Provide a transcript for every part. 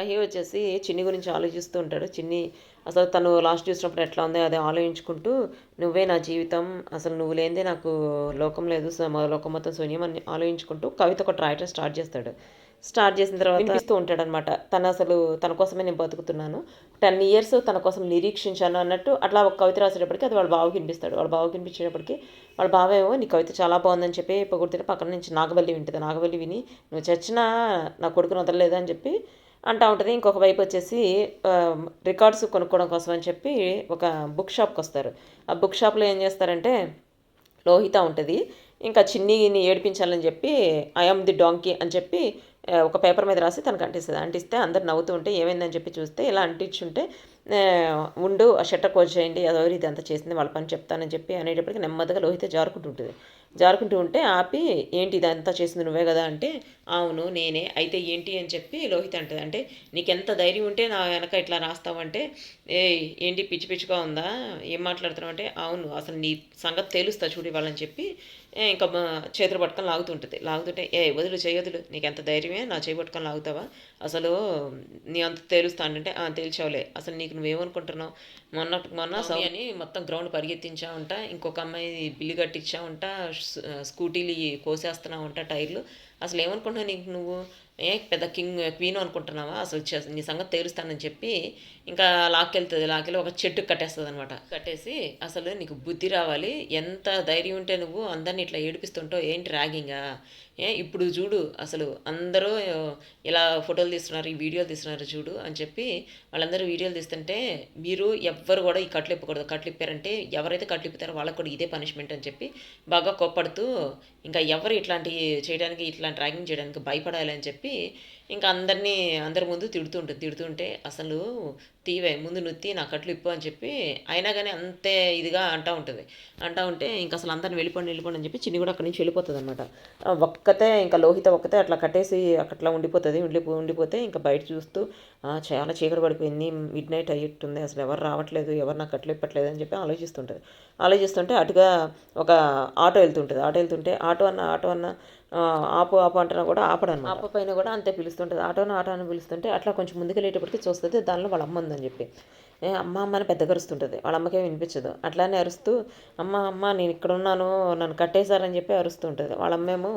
మహి వచ్చేసి చిన్ని గురించి ఆలోచిస్తూ ఉంటాడు. చిన్ని అసలు తను లాస్ట్ చూసినప్పుడు ఎట్లా ఉందో అది ఆలోచించుకుంటూ నువ్వే నా జీవితం అసలు నువ్వు లేనిదే నాకు లోకం లేదు లోకం మొత్తం శూన్యం అని ఆలోచించుకుంటూ కవిత ఒకటి రాయటం స్టార్ట్ చేస్తాడు. స్టార్ట్ చేసిన తర్వాత వినిపిస్తూ ఉంటాడు అనమాట తను అసలు తన కోసమే నేను బతుకుతున్నాను. టెన్ ఇయర్స్ తన కోసం నిరీక్షించాను అన్నట్టు అట్లా ఒక కవిత రాసేటప్పటికి అది వాళ్ళ బావకి వినిపిస్తాడు. వాళ్ళ బావకి వినిపించేటప్పటికి వాళ్ళ బావ ఏమో నీ కవిత చాలా బాగుందని చెప్పి పొగుడుతుంటే పక్కన నుంచి నాగవల్లి వింటుంది. నాగవల్లి విని నువ్వు చచ్చినా నా కొడుకుని వదలలేదు అని చెప్పి అంటూ ఉంటుంది. ఇంకొక వైపు వచ్చేసి రికార్డ్స్ కొనుక్కోవడం కోసం అని చెప్పి ఒక బుక్ షాప్కి వస్తారు. ఆ బుక్ షాప్లో ఏం చేస్తారంటే లోహిత ఉంటుంది. ఇంకా చిన్నీని ఏడిపించాలని చెప్పి ఐఎమ్ ది డాంకీ అని చెప్పి ఒక పేపర్ మీద రాసి తనకు అంటిస్తుంది. అంటిస్తే అందరు నవ్వుతూ ఉంటే ఏమైందని చెప్పి చూస్తే ఇలా అంటించుంటే ఉండు ఆ షట్టర్ కోచ్ చేయండి అదో ఇది అంతా చేసింది వాళ్ళ పని చెప్తానని చెప్పి అనేటప్పటికి నెమ్మదిగా లోహిత జారుకుంటూ ఉంటుంది. జారుకుంటూ ఉంటే ఆపి ఏంటి ఇదంతా చేసింది నువ్వే కదా అంటే అవును నేనే. అయితే ఏంటి అని చెప్పి లోహిత అంటుంది. అంటే నీకెంత ధైర్యం ఉంటే నా వెనక ఇట్లా రాస్తావంటే ఏ ఏంటి పిచ్చి పిచ్చిగా ఉందా? ఏం మాట్లాడుతున్నావు అంటే అవును అసలు నీ సంగతి తెలుస్తా చూడు వాళ్ళని చెప్పి ఇంకా చేతులు పట్టుకొని లాగుతుంటుంది. లాగుతుంటే ఏ వదులు చేయొదులు నీకు ఎంత ధైర్యమే నా చేయి పట్టుకొని లాగుతావా? అసలు నీ అంత తేలుస్తా అంటే "ఆ, తేల్చావులే అసలు నీకు నువ్వేమనుకుంటున్నావు? మొన్న మొన్న సౌమ్య అని మొత్తం గ్రౌండ్ పరిగెత్తించా ఉంటా. ఇంకొక అమ్మాయి బిల్లు కట్టించా ఉంటా. స్కూటీలు కోసేస్తున్నావు ఉంటా టైర్లు. అసలు ఏమనుకుంటున్నావు నీకు నువ్వు? ఏ పెద్ద కింగ్ క్వీన్ అనుకుంటున్నావా? అసలు నీ సంగతి తేలుస్తానని చెప్పి ఇంకా లాక్కెళ్తుంది. లాక్కెళ్ళి ఒక చెట్టు కట్టేస్తుంది అనమాట కట్టేసి అసలు నీకు బుద్ధి రావాలి. ఎంత ధైర్యం ఉంటే నువ్వు అందరిని ఇట్లా ఏడిపిస్తుంటావు? ఏంటి ర్యాగింగా? ఏ ఇప్పుడు చూడు అసలు అందరూ ఇలా ఫోటోలు తీస్తున్నారు ఈ వీడియోలు తీస్తున్నారు చూడు అని చెప్పి వాళ్ళందరూ వీడియోలు తీస్తుంటే మీరు ఎవ్వరు కూడా ఈ కట్లు ఇప్పకూడదు కట్లు ఇప్పారంటే ఎవరైతే కట్లు ఇప్పుతారో వాళ్ళకి కూడా ఇదే పనిష్మెంట్ అని చెప్పి బాగా కోప్పడుతూ ఇంకా ఎవరు ఇట్లాంటి చేయడానికి ఇట్లాంటి ర్యాగింగ్ చేయడానికి భయపడాలి అని చెప్పి ఇంకా అందరినీ అందరి ముందు తిడుతుంటుంది. తిడుతుంటే అసలు తీవే ముందు నుత్తి నా కట్లు ఇప్పు అని చెప్పి అయినా కానీ అంతే ఇదిగా అంటూ ఉంటుంది. అంటూ ఉంటే ఇంకా అసలు అందరిని వెళ్ళిపోండి వెళ్ళిపోండి అని చెప్పి చిన్ని కూడా అక్కడి నుంచి వెళ్ళిపోతుంది అనమాట ఒక్కతే ఇంకా లోహిత ఒక్కతే అట్లా కట్టేసి అట్లా ఉండిపోతుంది. ఉండిపో ఉండిపోతే ఇంకా బయట చూస్తూ చాలా చీకటి పడిపోయింది మిడ్ నైట్ అయ్యిట్టుంది అసలు ఎవరు రావట్లేదు ఎవరు నాకు కట్లు ఇప్పట్లేదు అని చెప్పి ఆలోచిస్తుంటుంది. ఆలోచిస్తుంటే అటుగా ఒక ఆటో వెళ్తుంటుంది. ఆటో వెళ్తుంటే ఆటో అన్న ఆటో అన్న ఆపు ఆపు అంటున్నా కూడా ఆపడం ఆప పైన కూడా అంతే పిలుస్తుంటుంది. ఆటోను ఆటో అని పిలుస్తుంటే అట్లా కొంచెం ముందుకు వెళ్ళేటప్పటికి చూస్తుంది దానిలో వాళ్ళ అమ్మ ఉందని చెప్పి. అమ్మ అమ్మ అని పెద్దగా అరుస్తుంటుంది. వాళ్ళ అమ్మకేం వినిపించదు. అట్లానే అరుస్తూ అమ్మ అమ్మ నేను ఇక్కడ ఉన్నాను నన్ను కట్టేశారని చెప్పి అరుస్తూ ఉంటుంది వాళ్ళ అమ్మేమో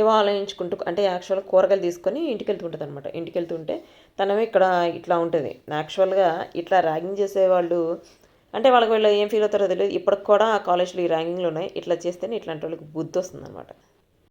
ఏవో ఆలోచించుకుంటూ అంటే యాక్చువల్గా కూరగాయలు తీసుకొని ఇంటికి వెళ్తుంటుంది అనమాట ఇంటికి వెళ్తుంటే తనమే ఇక్కడ ఇట్లా ఉంటుంది. యాక్చువల్గా ఇట్లా ర్యాగింగ్ చేసేవాళ్ళు అంటే వాళ్ళకి వీళ్ళు ఏం ఫీల్ అవుతారో తెలియదు. ఇప్పటికి కూడా ఆ కాలేజ్లో ఈ ర్యాంకింగ్లు ఉన్నాయి. ఇట్లా చేస్తేనే ఇట్లాంటి వాళ్ళకి బుద్ధి వస్తుంది అనమాట